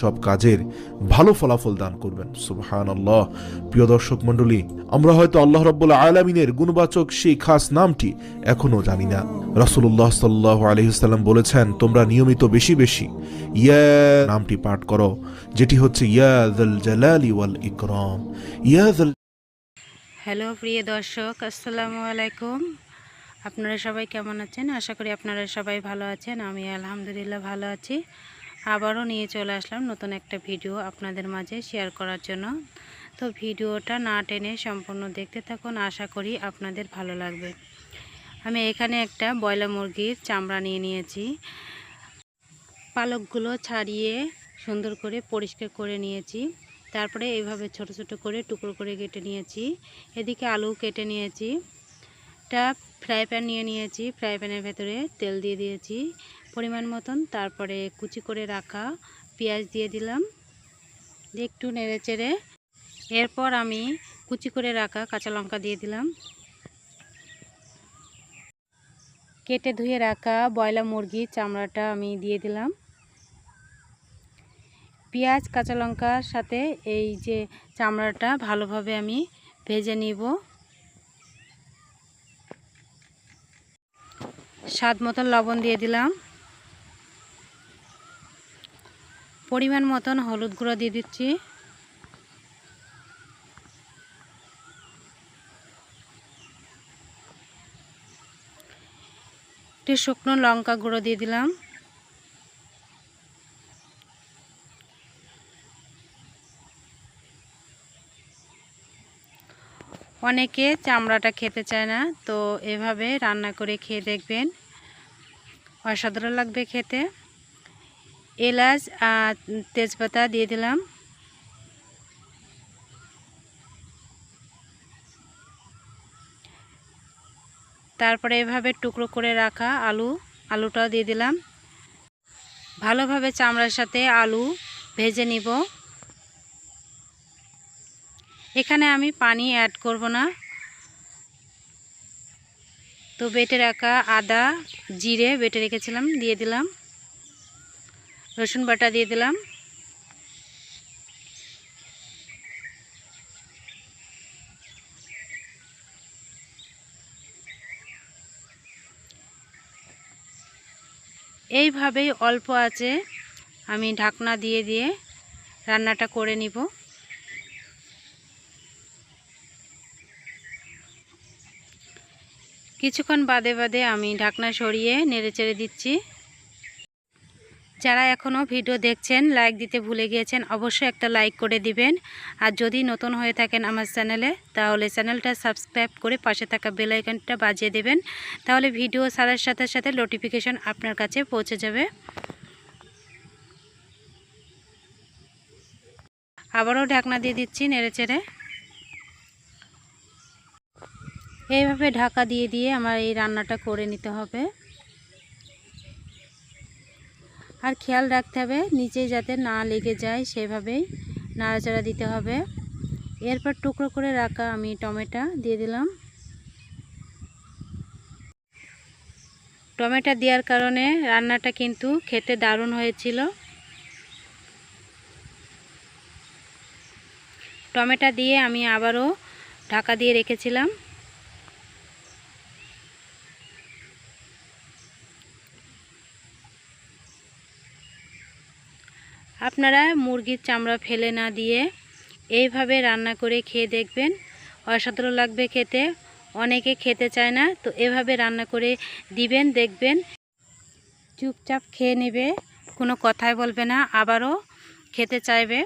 সব কাজের ভালো ফলাফল দান করবেন। সুবহান আল্লাহ প্রিয় দর্শক মণ্ডলী, আমরা হয়তো আল্লাহ রব্বুল আলমিনের গুণবাচক, সেই খাস নামটি এখনও জানি না। রাসুল্লাহ সাল্লাহ আলহিসাল্লাম বলেছেন, তোমরা নিয়মিত বেশি বেশি ইয়া নামটি পাঠ করো, যেটি হচ্ছে ইয়াদুল জালালি ওয়াল ইকরাম। ইয়াদুল হ্যালো, প্রিয় দর্শক, আসসালামু আলাইকুম। আপনারা সবাই কেমন আছেন? আশা করি আপনারা সবাই ভালো আছেন। আমি আলহামদুলিল্লাহ ভালো আছি। আবারও নিয়ে চলে আসলাম নতুন একটা ভিডিও আপনাদের মাঝে শেয়ার করার জন্য। তো ভিডিওটা না টেনে সম্পূর্ণ দেখতে থাকুন, আশা করি আপনাদের ভালো লাগবে। আমি এখানে একটা বয়লা মুরগির চামড়া নিয়ে নিয়েছি। পালকগুলো ছাড়িয়ে সুন্দর করে পরিষ্কার করে নিয়েছি। তারপরে এইভাবে ছোট ছোট করে টুকরো করে কেটে নিয়েছি। এদিকে আলু কেটে নিয়েছি। একটা ফ্রাই প্যান নিয়ে নিয়েছি। ফ্রাই প্যানের ভেতরে তেল দিয়ে দিয়েছি। পরিমাণ মতন, তারপরে কুচি করে রাখা পেঁয়াজ দিয়ে দিলাম, দিয়ে একটু নেড়ে চেড়ে। এরপর আমি কুচি করে রাখা কাঁচা লঙ্কা দিয়ে দিলাম। কেটে ধুয়ে রাখা বয়লা মুরগির চামড়াটা আমি দিয়ে দিলাম। পেঁয়াজ, কাঁচা লঙ্কার সাথে এই যে চামড়াটা ভালোভাবে আমি ভেজে নিব। স্বাদ মতন লবণ দিয়ে দিলাম। পরিমাণ মতন হলুদ গুঁড়ো দিয়ে দিচ্ছি। একটু শুকনো লঙ্কা গুঁড়ো দিয়ে দিলাম। অনেকে চামড়াটা খেতে চায় না, তো এভাবে রান্না করে খেয়ে দেখবেন। অসাধারণ লাগবে খেতে। এলাচ আর তেজপাতা দিয়ে দিলাম। তারপরে এভাবে টুকরো করে রাখা আলু, আলুটাও দিয়ে দিলাম। ভালোভাবে চামড়ার সাথে আলু ভেজে নিব। এখানে আমি পানি অ্যাড করব না। তো বেটে রাখা আদা, জিরে বেটে রেখেছিলাম, দিয়ে দিলাম। রসুন বাটা দিয়ে দিলাম। এইভাবেই অল্প আছে, আমি ঢাকনা দিয়ে দিয়ে রান্নাটা করে নিব। কিছুক্ষণ বাদে বাদে আমি ঢাকনা সরিয়ে নেড়ে চেড়ে দিচ্ছি। যারা এখনও ভিডিও দেখছেন লাইক দিতে ভুলে গিয়েছেন, অবশ্যই একটা লাইক করে দিবেন। আর যদি নতুন হয়ে থাকেন আমার চ্যানেলে, তাহলে চ্যানেলটা সাবস্ক্রাইব করে পাশে থাকা বেল আইকনটা বাজিয়ে দেবেন। তাহলে ভিডিও ছাড়ার সাথে সাথে নোটিফিকেশন আপনার কাছে পৌঁছে যাবে। আবারও ঢাকনা দিয়ে দিচ্ছি নেড়ে চেড়ে। এইভাবে ঢাকা দিয়ে দিয়ে আমার এই রান্নাটা করে নিতে হবে। আর খেয়াল রাখতে হবে নিচে যাতে না লেগে যায় সেভাবেই নাড়াচাড়া দিতে হবে। এরপর টুকরো করে রাখা আমি টমেটো দিয়ে দিলাম। টমেটো দেওয়ার কারণে রান্নাটা কিন্তু খেতে দারুণ হয়েছিল। টমেটো দিয়ে আমি আবারও ঢাকা দিয়ে রেখেছিলাম। আপনারা মুরগির চামড়া ফেলে না দিয়ে এইভাবে রান্না করে খেয়ে দেখবেন। অসাধারণ লাগবে খেতে। অনেকে খেতে চায় না, তো এভাবে রান্না করে দিবেন, দেখবেন। চুপচাপ খেয়ে নেবে, কোনো কথাই বলবে না, আবারও খেতে চাইবে।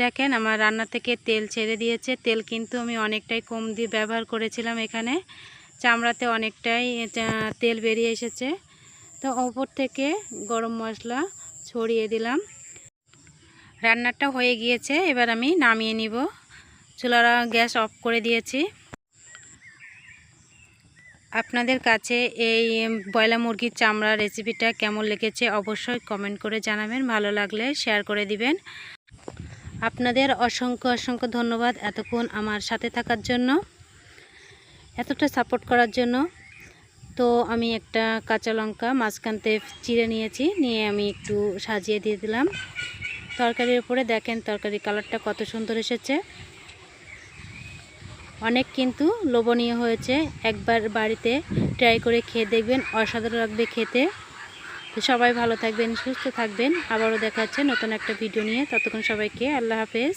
দেখেন আমার রান্না থেকে তেল ছেড়ে দিয়েছে। তেল কিন্তু আমি অনেকটাই কম দিয়ে ব্যবহার করেছিলাম এখানে। চামড়াতে অনেকটাই তেল বেরিয়ে এসেছে। তো ওপর থেকে গরম মশলা ছড়িয়ে দিলাম। রান্নাটা হয়ে গিয়েছে, এবার আমি নামিয়ে নিব। চুলার গ্যাস অফ করে দিয়েছি। আপনাদের কাছে এই বয়লা মুরগির চামড়া রেসিপিটা কেমন লেগেছে অবশ্যই কমেন্ট করে জানাবেন। ভালো লাগলে শেয়ার করে দিবেন। আপনাদের অসংখ্য অসংখ্য ধন্যবাদ এতক্ষণ আমার সাথে থাকার জন্য। এতটা সাপোর্ট করার জন্য। তো আমি একটা কাঁচা লঙ্কা মাঝখানতে চিড়ে নিয়েছি, নিয়ে আমি একটু সাজিয়ে দিয়ে দিলাম। তরকারির উপরে দেখেন তরকারির কালারটা কত সুন্দর এসেছে। অনেক কিন্তু লোভনীয় হয়েছে, একবার বাড়িতে ট্রাই করে খেয়ে দেখবেন, অসাধারণ লাগবে খেতে। তো সবাই ভালো থাকবেন, সুস্থ থাকবেন। আবারও দেখা হচ্ছে নতুন একটা ভিডিও নিয়ে। ততক্ষণ সবাইকে আল্লাহ হাফেজ।